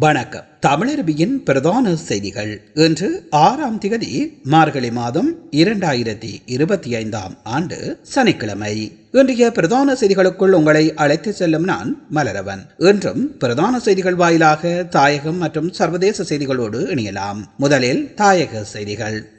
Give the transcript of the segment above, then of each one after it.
வணக்கம். தமிழரபியின் பிரதான செய்திகள். இன்று ஆறாம் திகதி மார்கழி மாதம் இரண்டாயிரத்தி இருபத்தி ஐந்தாம் ஆண்டு சனிக்கிழமை. இன்றைய பிரதான செய்திகளுக்குள் உங்களை அழைத்து செல்லும் நான் மலரவன். இன்றும் பிரதான செய்திகள் வாயிலாக தாயகம் மற்றும் சர்வதேச செய்திகளோடு இணையலாம். முதலில் தாயக செய்திகள்.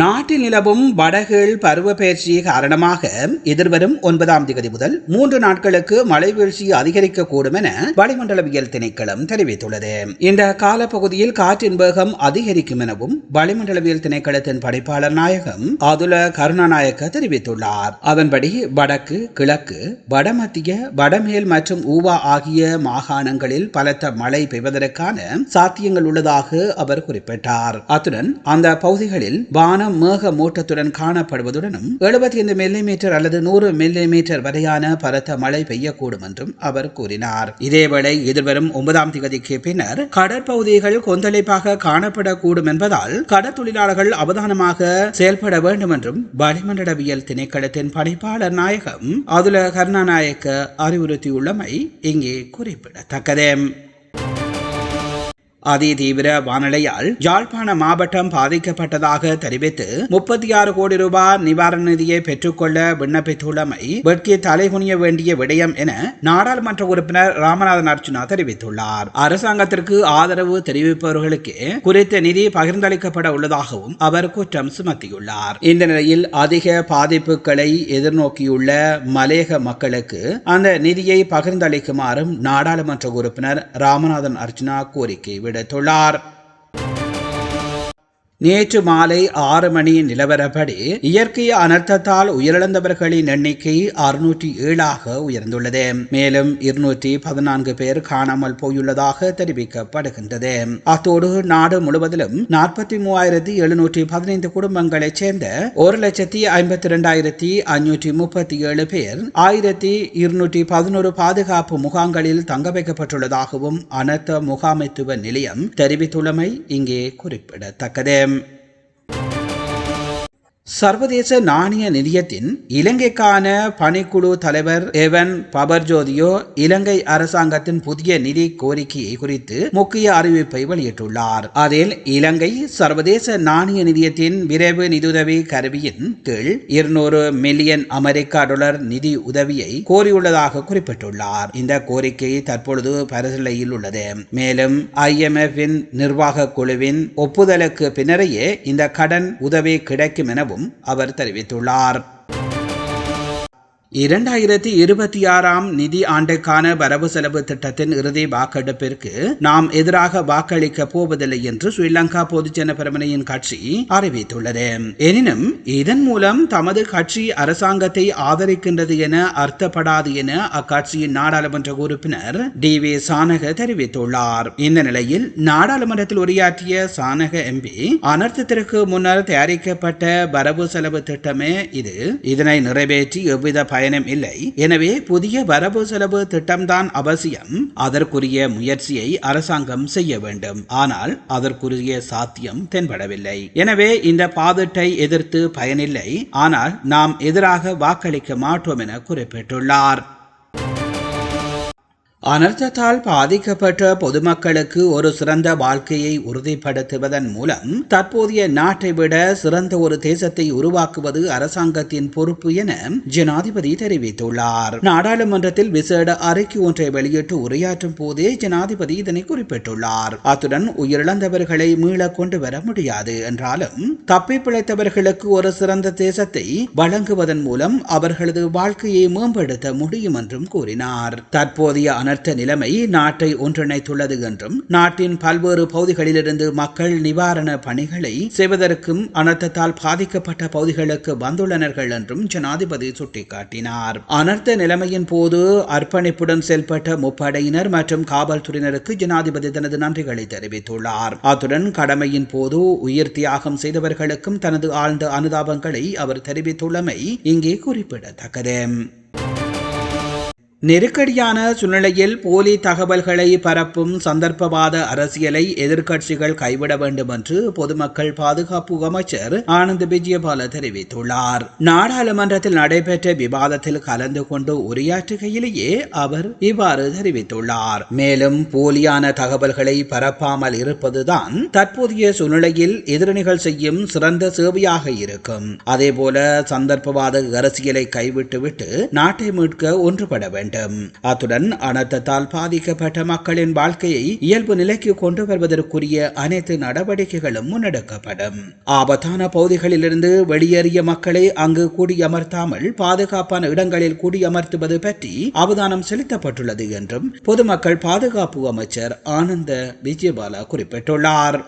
நாட்டில் நிலவும் வடகீழ் பருவப்பெயர்ச்சி காரணமாக எதிர்வரும் ஒன்பதாம் தேதி முதல் மூன்று நாட்களுக்கு மழை வீழ்ச்சி அதிகரிக்கக்கூடும் என வளிமண்டலவியல் திணைக்களம் தெரிவித்துள்ளது. இந்த காலப்பகுதியில் காற்றின் வேகம் அதிகரிக்கும் எனவும் வளிமண்டலவியல் திணைக்களத்தின் படைப்பாளர் நாயகம் அதுல கருணாநாயக்க தெரிவித்துள்ளார். அதன்படி வடக்கு கிழக்கு வடமத்திய வடமேல் மற்றும் ஊவா ஆகிய மாகாணங்களில் பலத்த மழை பெய்வதற்கான சாத்தியங்கள் உள்ளதாக அவர் குறிப்பிட்டார். அத்துடன் அந்த பகுதிகளில் வான வானம் மேக மூட்டத்துடன் காணப்படுவதுடனும் எழுபத்தி ஐந்து மில்லிமீட்டர் அல்லது நூறு மில்லிமீட்டர் வரையான பலத்த மழை பெய்யக்கூடும் என்றும் அவர் கூறினார். இதேவேளை எதிர்வரும் ஒன்பதாம் தேதிக்கு பின்னர் கடற்பகுதிகள் கொந்தளிப்பாக காணப்படக்கூடும் என்பதால் கடற்தொழிலாளர்கள் அவதானமாக செயல்பட வேண்டும் என்றும் வளிமண்டலவியல் திணைக்களத்தின் பணிப்பாளர் நாயகம் அதுல கருணாநாயக்க அறிவுறுத்தியுள்ளமை இங்கே குறிப்பிடத்தக்கது. அதிதீவிர வானிலையால் யாழ்ப்பாண மாவட்டம் பாதிக்கப்பட்டதாக தெரிவித்து முப்பத்தி ஆறு கோடி ரூபாய் நிவாரண நிதியை பெற்றுக்கொள்ள விண்ணப்பித்துள்ளமை வெட்கி தலைகுனிய வேண்டிய விடயம் என நாடாளுமன்ற உறுப்பினர் ராமநாதன் அர்ச்சுனா தெரிவித்துள்ளார். அரசாங்கத்திற்கு ஆதரவு தெரிவிப்பவர்களுக்கு குறித்த நிதி பகிர்ந்தளிக்கப்பட உள்ளதாகவும் அவர் குற்றம் சுமத்தியுள்ளார். இந்த நிலையில் அதிக பாதிப்புகளை எதிர்நோக்கியுள்ள மலையக மக்களுக்கு அந்த நிதியை பகிர்ந்தளிக்குமாறும் நாடாளுமன்ற உறுப்பினர் ராமநாதன் அர்ச்சுனா கோரிக்கை விடுத்துள்ளார் நேற்று மாலை ஆறு மணி நிலவரப்படி இயற்கை அனர்த்தத்தால் உயிரிழந்தவர்களின் எண்ணிக்கை அறுநூற்றி ஏழாக உயர்ந்துள்ளது. மேலும் இருநூற்றி பதினான்கு பேர் காணாமல் போயுள்ளதாக தெரிவிக்கப்படுகின்றது. அத்தோடு நாடு முழுவதிலும் நாற்பத்தி மூவாயிரத்தி எழுநூற்றி பதினைந்து குடும்பங்களைச் சேர்ந்த ஒரு லட்சத்தி ஐம்பத்தி இரண்டாயிரத்தி ஐநூற்றி முப்பத்தி ஏழு பேர் ஆயிரத்தி இருநூற்றி பதினோரு பாதுகாப்பு முகாம்களில் தங்க வைக்கப்பட்டுள்ளதாகவும் அனர்த்த முகாமைத்துவ நிலையம் தெரிவித்துள்ளமை இங்கே குறிப்பிடத்தக்கது. Um, சர்வதேச நாணய நிதியத்தின் இலங்கைக்கான பணிக்குழு தலைவர் எவன் பபர்ஜோதியோ இலங்கை அரசாங்கத்தின் புதிய நிதி கோரிக்கையை குறித்து முக்கிய அறிவிப்பை வெளியிட்டுள்ளார். அதில் இலங்கை சர்வதேச நாணய நிதியத்தின் விரைவு நிதியுதவி கருவியின் கீழ் இருநூறு மில்லியன் அமெரிக்க டாலர் நிதி உதவியை கோரியுள்ளதாக குறிப்பிட்டுள்ளார். இந்த கோரிக்கை தற்பொழுது பரிசீலனையில் உள்ளது. மேலும் ஐஎம்எஃப் நிர்வாக குழுவின் ஒப்புதலுக்கு பின்னரையே இந்த கடன் உதவி கிடைக்கும் எனவும் அவர் தெரிவித்துள்ளார். இரண்டாயிரத்தி இருபத்தி ஆறாம் நிதி ஆண்டுக்கான வரவு செலவு திட்டத்தின் இறுதி வாக்கெடுப்பிற்கு நாம் எதிராக வாக்களிக்க போவதில்லை என்று ஸ்ரீலங்கா பொதுஜன பிரமணியின் கட்சி அறிவித்துள்ளது. எனினும் இதன் மூலம் தமது கட்சி அரசாங்கத்தை ஆதரிக்கின்றது என அர்த்தப்படாது என அக்கட்சியின் நாடாளுமன்ற உறுப்பினர் டி வி சானக தெரிவித்துள்ளார். இந்த நிலையில் நாடாளுமன்றத்தில் உரையாற்றிய சானக எம்பி அனர்த்தத்திற்கு முன்னர் தயாரிக்கப்பட்ட வரவு செலவு திட்டமே இது. இதனை நிறைவேற்றி எவ்வித பயனும் இல்லை. எனவே புதிய வரவு செலவு திட்டம்தான் அவசியம். அதற்குரிய முயற்சியை அரசாங்கம் செய்ய வேண்டும். ஆனால் அதற்குரிய சாத்தியம் தென்படவில்லை. எனவே இந்த பாதட்டை எதிர்த்து பயனில்லை. ஆனால் நாம் எதிராக வாக்களிக்க மாட்டோம் என குறிப்பிட்டுள்ளார். அனர்த்தத்தால் பாதிக்கப்பட்ட பொதுமக்களுக்கு ஒரு சிறந்த வாழ்க்கையை உறுதிப்படுத்துவதன் மூலம் தற்போதைய நாட்டை விட சிறந்த ஒரு தேசத்தை உருவாக்குவது அரசாங்கத்தின் பொறுப்பு என ஜனாதிபதி தெரிவித்துள்ளார். நாடாளுமன்றத்தில் விசேட அறிக்கை ஒன்றை வெளியிட்டு உரையாற்றும் போதே ஜனாதிபதி இதனை குறிப்பிட்டுள்ளார். அத்துடன் உயிரிழந்தவர்களை மீள கொண்டு வர முடியாது என்றாலும் தப்பி பிழைத்தவர்களுக்கு ஒரு சிறந்த தேசத்தை வழங்குவதன் மூலம் அவர்களது வாழ்க்கையை மேம்படுத்த முடியும் என்றும் கூறினார். தற்போதைய அனர்த்த நிலைமை நாட்டை ஒன்றிணைத்துள்ளது என்றும் நாட்டின் பல்வேறு பகுதிகளிலிருந்து மக்கள் நிவாரண பணிகளை செய்வதற்கும் அனர்த்தத்தால் பாதிக்கப்பட்ட பகுதிகளுக்கு வந்துள்ளனர்கள் என்றும் ஜனாதிபதி சுட்டிக்காட்டினார். அனர்த்த நிலைமையின் போது அர்ப்பணிப்புடன் செயல்பட்ட முப்படையினர் மற்றும் காவல்துறையினருக்கு ஜனாதிபதி தனது நன்றிகளை தெரிவித்துள்ளார். அத்துடன் கடமையின் போது உயிர் தியாகம் செய்தவர்களுக்கும் தனது ஆழ்ந்த அனுதாபங்களை அவர் தெரிவித்துள்ளமை இங்கே குறிப்பிடத்தக்கது. நெருக்கடியான சூழ்நிலையில் போலி தகவல்களை பரப்பும் சந்தர்ப்பவாத அரசியலை எதிர்க்கட்சிகள் கைவிட வேண்டும் என்று பொதுமக்கள் பாதுகாப்பு அமைச்சர் ஆனந்த் விஜயபால தெரிவித்துள்ளார். நாடாளுமன்றத்தில் நடைபெற்ற விவாதத்தில் கலந்து கொண்டு உரையாற்றுகையிலேயே அவர் இவ்வாறு தெரிவித்துள்ளார். மேலும் போலியான தகவல்களை பரப்பாமல் இருப்பதுதான் தற்போதைய சூழ்நிலையில் எதிரணிகள் செய்யும் சிறந்த சேவையாக இருக்கும். அதேபோல சந்தர்ப்பவாத அரசியலை கைவிட்டுவிட்டு நாட்டை மீட்க ஒன்றுபட வேண்டும். அத்துடன் அனர்த்தத்தால் பாதிக்கப்பட்ட மக்களின் வாழ்க்கையை இயல்பு நிலைக்கு கொண்டு வருவதற்குரிய அனைத்து நடவடிக்கைகளும் முன்னெடுக்கப்படும். ஆபத்தான பகுதிகளிலிருந்து வெளியேறிய மக்களை அங்கு குடியமர்த்தாமல் பாதுகாப்பான இடங்களில் குடியமர்த்துவது பற்றி அவதானம் செலுத்தப்பட்டுள்ளது என்றும் பொதுமக்கள் பாதுகாப்பு அமைச்சர் ஆனந்த விஜயபாலா குறிப்பிட்டுள்ளார்.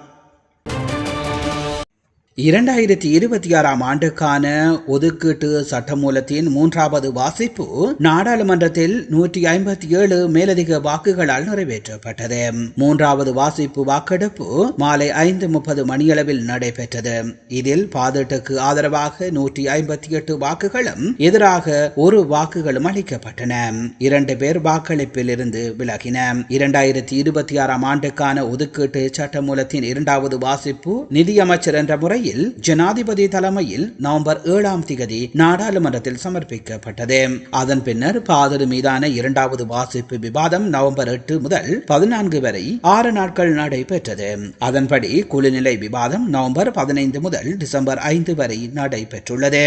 இரண்டாயிரத்தி இருபத்தி ஆறாம் ஆண்டுக்கான ஒதுக்கீட்டு சட்டமூலத்தின் மூன்றாவது வாசிப்பு நாடாளுமன்றத்தில் நூற்றி ஐம்பத்தி ஏழு மேலதிக வாக்குகளால் நிறைவேற்றப்பட்டது. மூன்றாவது வாசிப்பு வாக்கெடுப்பு மாலை ஐந்து முப்பது மணியளவில் நடைபெற்றது. இதில் பாதீட்டுக்கு ஆதரவாக நூற்றி ஐம்பத்தி எட்டு வாக்குகளும் எதிராக ஒரு வாக்குகளும் அளிக்கப்பட்டன. இரண்டு பேர் வாக்களிப்பில் இருந்து விலகின. இரண்டாயிரத்தி இருபத்தி ஆறாம் ஆண்டுக்கான ஒதுக்கீட்டு சட்டமூலத்தின் இரண்டாவது வாசிப்பு நிதியமைச்சர் என்ற முறையில் முறையில் ஜனாதிபதி தலைமையில் நவம்பர் ஏழாம் திகதி நாடாளுமன்றத்தில் சமர்ப்பிக்கப்பட்டது. அதன் பின்னர் பாதரு மீதான இரண்டாவது வாசிப்பு விவாதம் நவம்பர் எட்டு முதல் பதினான்கு வரை ஆறு நாட்கள் நடைபெற்றது. அதன்படி குழுநிலை விவாதம் நவம்பர் பதினைந்து முதல் டிசம்பர் ஐந்து வரை நடைபெற்றுள்ளது.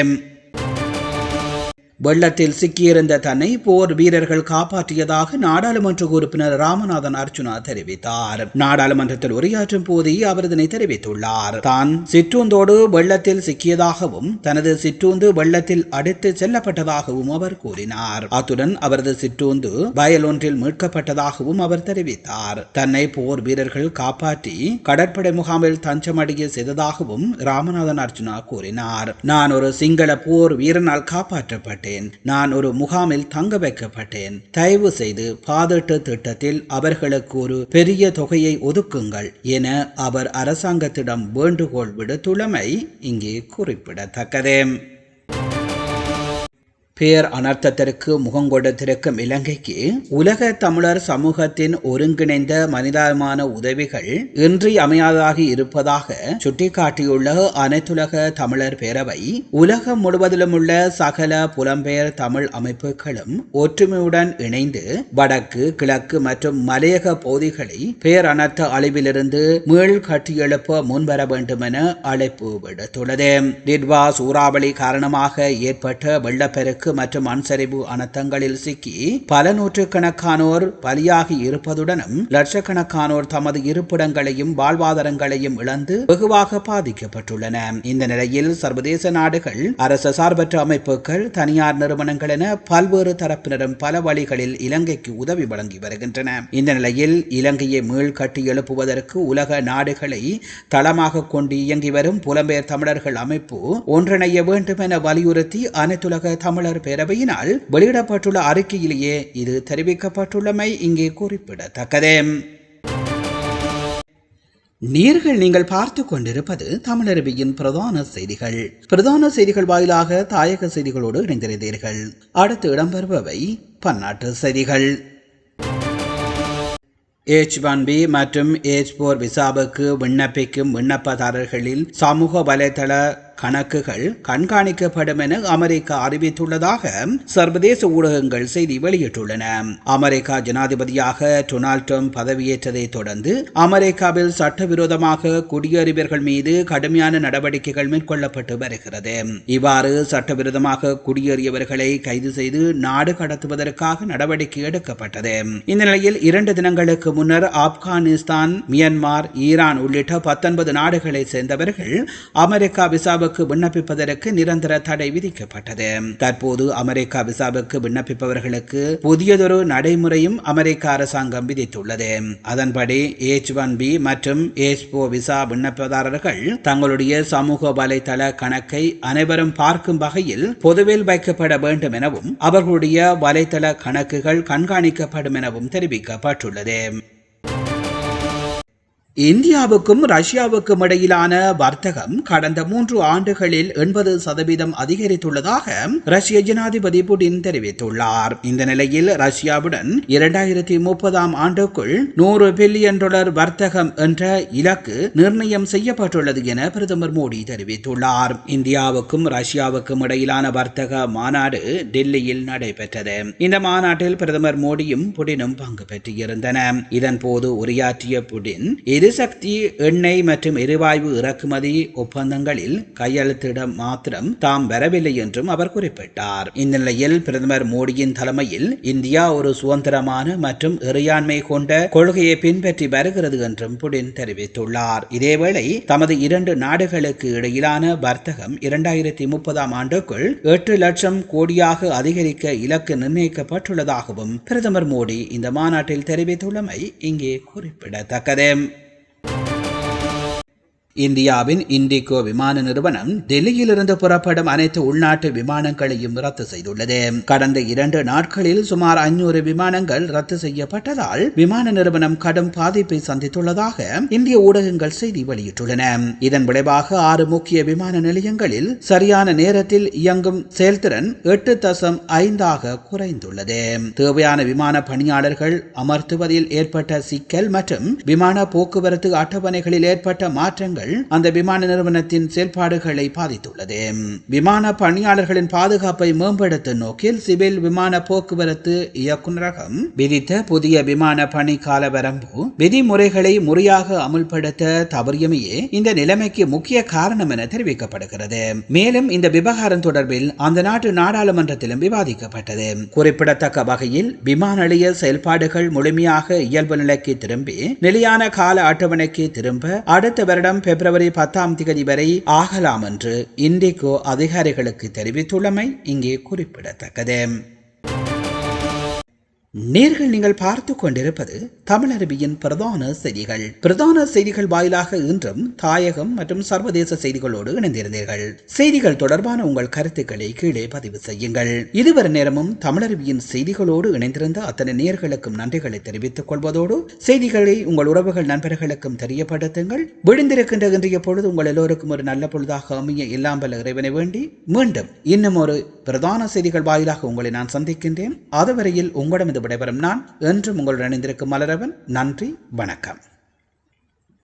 வெள்ளத்தில் சிக்கியிருந்த தன்னை போர் வீரர்கள் காப்பாற்றியதாக நாடாளுமன்ற உறுப்பினர் ராமநாதன் அர்ச்சுனா தெரிவித்தார். நாடாளுமன்றத்தில் உரையாற்றும் போதே அவர் இதனை தெரிவித்துள்ளார். தான் சிற்றூந்தோடு வெள்ளத்தில் சிக்கியதாகவும் தனது சிற்றூந்து வெள்ளத்தில் அடித்து செல்லப்பட்டதாகவும் அவர் கூறினார். அத்துடன் அவரது சிற்றூந்து வயல் ஒன்றில் மீட்கப்பட்டதாகவும் அவர் தெரிவித்தார். தன்னை போர் வீரர்கள் காப்பாற்றி கடற்படை முகாமில் தஞ்சமடைய செய்ததாகவும் ராமநாதன் அர்ச்சுனா கூறினார். நான் ஒரு சிங்கள போர் வீரனால் காப்பாற்றப்பட்டேன். வைக்கப்பட்டேன் நான் ஒரு முகாமில் தங்க வைக்கப்பட்டேன். தயவு செய்து பாதட்டு திட்டத்தில் அவர்களுக்கு ஒரு பெரிய தொகையை ஒதுக்குங்கள் என அவர் அரசாங்கத்திடம் வேண்டுகோள் விடுத்துள்ளமை இங்கே குறிப்பிடத்தக்கது. பேர் அனர்த்தத்திற்கு முகங்கொடுத்திருக்கும் இலங்கைக்கு உலக தமிழர் சமூகத்தின் ஒருங்கிணைந்த மனிதாபிமான உதவிகள் இன்றி அமையாதாகி இருப்பதாக சுட்டிக்காட்டியுள்ள அனைத்துலக தமிழர் பேரவை உலகம் முழுவதிலும் உள்ள சகல புலம்பெயர் தமிழ் அமைப்புகளும் ஒற்றுமையுடன் இணைந்து வடக்கு கிழக்கு மற்றும் மலையக பகுதிகளை பேரனர்த்த அழிவிலிருந்து மீள் கட்டியெழுப்ப முன்வர வேண்டும் என அழைப்பு விடுத்துள்ளது. நிர்வா சூறாவளி காரணமாக ஏற்பட்ட வெள்ளப்பெருக்கு மற்றும் மண்சரிவு அனர்த்தங்களில் சிக்கி பல நூற்றுக்கணக்கானோர் பலியாகி இருப்பதுடனும் லட்சக்கணக்கானோர் தமது இருப்பிடங்களையும் வாழ்வாதாரங்களையும் இழந்து வெகுவாக பாதிக்கப்பட்டுள்ளன. இந்த நிலையில் சர்வதேச நாடுகள் அரச சார்பற்ற அமைப்புகள் தனியார் நிறுவனங்கள் என பல்வேறு தரப்பினரும் பல வழிகளில் இலங்கைக்கு உதவி வழங்கி வருகின்றன. இந்த நிலையில் இலங்கையை மீள் கட்டி எழுப்புவதற்கு உலக நாடுகளை தளமாக கொண்டு இயங்கி வரும் புலம்பெயர் தமிழர்கள் அமைப்பு ஒன்றிணைய வேண்டும் என வலியுறுத்தி அனைத்துலக தமிழர் பேரவையினால் வெளியிடப்பட்டுள்ள அறிக்கையிலேயே இது தெரிவிக்கப்பட்டுள்ளமை இங்கே குறிப்பிடத்தக்கது. நீர்கள் நீங்கள் பார்த்து கொண்டிருப்பது தமிழருவியின் பிரதான செய்திகள். பிரதான செய்திகள் வாயிலாக தாயக செய்திகளோடு இணைந்திருந்தீர்கள். அடுத்து இடம்பெறுபவை பன்னாட்டு செய்திகள். எச் ஒன் பி மற்றும் எச் போர் விசாவுக்கு விண்ணப்பிக்கும் விண்ணப்பதாரர்களில் சமூக வலைதள கணக்குகள் கண்காணிக்கப்படும் என அமெரிக்கா அறிவித்துள்ளதாக சர்வதேச ஊடகங்கள் செய்தி வெளியிட்டுள்ளன. அமெரிக்கா ஜனாதிபதியாக டொனால்ட் ட்ரம்ப் பதவியேற்றதை தொடர்ந்து அமெரிக்காவில் சட்டவிரோதமாக குடியேறியவர்கள் மீது கடுமையான நடவடிக்கைகள் மேற்கொள்ளப்பட்டு வருகிறது. இவ்வாறு சட்டவிரோதமாக குடியேறியவர்களை கைது செய்து நாடு கடத்துவதற்காக நடவடிக்கை எடுக்கப்பட்டது. இந்த நிலையில் இரண்டு தினங்களுக்கு முன்னர் ஆப்கானிஸ்தான் மியான்மார் ஈரான் உள்ளிட்ட பத்தொன்பது நாடுகளை சேர்ந்தவர்கள் அமெரிக்கா விசாவுக்கு விண்ணப்பிப்பதற்கு நிரந்தர தடை விதிக்கப்பட்டது. தற்போது அமெரிக்கா விசாவுக்கு விண்ணப்பிப்பவர்களுக்கு புதியதொரு நடைமுறையும் அமெரிக்க அரசாங்கம் விதித்துள்ளது. அதன்படி ஏச் ஒன் பி மற்றும் ஏச் போ விசா விண்ணப்பதாரர்கள் தங்களுடைய சமூக வலைதள கணக்கை அனைவரும் பார்க்கும் வகையில் பொதுவில் வைக்கப்பட வேண்டும் எனவும் அவர்களுடைய வலைதள கணக்குகள் கண்காணிக்கப்படும் எனவும் தெரிவிக்கப்பட்டுள்ளது. இந்தியாவுக்கும் ரஷ்யாவுக்கும் இடையிலான வர்த்தகம் கடந்த மூன்று ஆண்டுகளில் எண்பது சதவீதம் அதிகரித்துள்ளதாக ரஷ்ய ஜனாதிபதி புடின் தெரிவித்துள்ளார். இந்த நிலையில் ரஷ்யாவுடன் இரண்டாயிரத்தி முப்பதாம் ஆண்டுக்குள் நூறு பில்லியன் டாலர் வர்த்தகம் என்ற இலக்கு நிர்ணயம் செய்யப்பட்டுள்ளது என பிரதமர் மோடி தெரிவித்துள்ளார். இந்தியாவுக்கும் ரஷ்யாவுக்கும் இடையிலான வர்த்தக மாநாடு டெல்லியில் நடைபெற்றது. இந்த மாநாட்டில் பிரதமர் மோடியும் புடினும் பங்கு பெற்றிருந்தன இதன் போது உரையாற்றிய புடின் எரிசக்தி எண்ணெய் மற்றும் எரிவாயு இறக்குமதி ஒப்பந்தங்களில் கையெழுத்திட மாத்திரம் தாம் வரவில்லை என்றும் அவர் குறிப்பிட்டார். இந்நிலையில் பிரதமர் மோடியின் தலைமையில் இந்தியா ஒரு சுதந்திரமான மற்றும் இறையாண்மை கொண்ட கொள்கையை பின்பற்றி வருகிறது என்றும் புடின் தெரிவித்துள்ளார். இதேவேளை தமது இரண்டு நாடுகளுக்கு இடையிலான வர்த்தகம் இரண்டாயிரத்தி முப்பதாம் ஆண்டுக்குள் எட்டு லட்சம் கோடியாக அதிகரிக்க இலக்கு நிர்ணயிக்கப்பட்டுள்ளதாகவும் பிரதமர் மோடி இந்த மாநாட்டில் தெரிவித்துள்ளமை இங்கே குறிப்பிடத்தக்கது. இந்தியாவின் இண்டிகோ விமான நிறுவனம் டெல்லியிலிருந்து புறப்படும் அனைத்து உள்நாட்டு விமானங்களையும் ரத்து செய்துள்ளது. கடந்த இரண்டு நாட்களில் சுமார் ஐநூறு விமானங்கள் ரத்து செய்யப்பட்டதால் விமான நிறுவனம் கடும் பாதிப்பை சந்தித்துள்ளதாக இந்திய ஊடகங்கள் செய்தி வெளியிட்டுள்ளன. இதன் விளைவாக ஆறு முக்கிய விமான நிலையங்களில் சரியான நேரத்தில் இயங்கும் செயல்திறன் எட்டு தசம் ஐந்தாக குறைந்துள்ளது. தேவையான விமான பணியாளர்கள் அமர்த்துவதில் ஏற்பட்ட சிக்கல் மற்றும் விமான போக்குவரத்து அட்டவணைகளில் ஏற்பட்ட மாற்றங்கள் அந்த விமான நிறுவனத்தின் செயல்பாடுகளை பாதித்துள்ளது. விமான பணியாளர்களின் பாதுகாப்பை மேம்படுத்தும் நோக்கில் சிவில் விமான போக்குவரத்து இயக்குநரகம் விதித்த புதிய விமான பணி கால வரம்பு விதிமுறைகளை முறையாக அமுல்படுத்த தவறியமையே இந்த நிலைமைக்கு முக்கிய காரணம் என தெரிவிக்கப்படுகிறது. மேலும் இந்த விவகாரம் தொடர்பில் அந்த நாட்டு நாடாளுமன்றத்திலும் விவாதிக்கப்பட்டது. குறிப்பிடத்தக்க வகையில் விமான நிலைய செயல்பாடுகள் முழுமையாக இயல்பு நிலைக்கு திரும்பி நிலையான கால அட்டவணைக்கு திரும்ப அடுத்த வருடம் பிப்ரவரி பத்தாம் தேதி வரை ஆகலாம் என்று இண்டிகோ அதிகாரிகளுக்கு தெரிவித்துள்ளமை இங்கே குறிப்பிடத்தக்கது. நேர்கள் நீங்கள் பார்த்து கொண்டிருப்பது தமிழருவியின் பிரதான செய்திகள். பிரதான செய்திகள் வாயிலாக இன்றும் தாயகம் மற்றும் சர்வதேச செய்திகளோடு இணைந்திருந்தீர்கள். செய்திகள் தொடர்பான உங்கள் கருத்துக்களை கீழே பதிவு செய்யுங்கள். இதுவரை நேரமும் தமிழருவியின் செய்திகளோடு இணைந்திருந்த அத்தனை நேர்களுக்கும் நன்றிகளை தெரிவித்துக் கொள்வதோடு செய்திகளை உங்கள் உறவுகள் நண்பர்களுக்கும் தெரியப்படுத்துங்கள். விழுந்திருக்கின்ற இன்றைய பொழுது உங்கள் எல்லோருக்கும் ஒரு நல்ல பொழுதாக அமைய இல்லாமல் இறைவனை வேண்டி மீண்டும் இன்னும் ஒரு பிரதான செய்திகள் வாயிலாக உங்களை நான் சந்திக்கின்றேன். அதுவரையில் உங்களிடம் விடைபெறும் நான் என்றும் உங்களுடன் இணைந்திருக்கும் மலரவன். நன்றி வணக்கம்.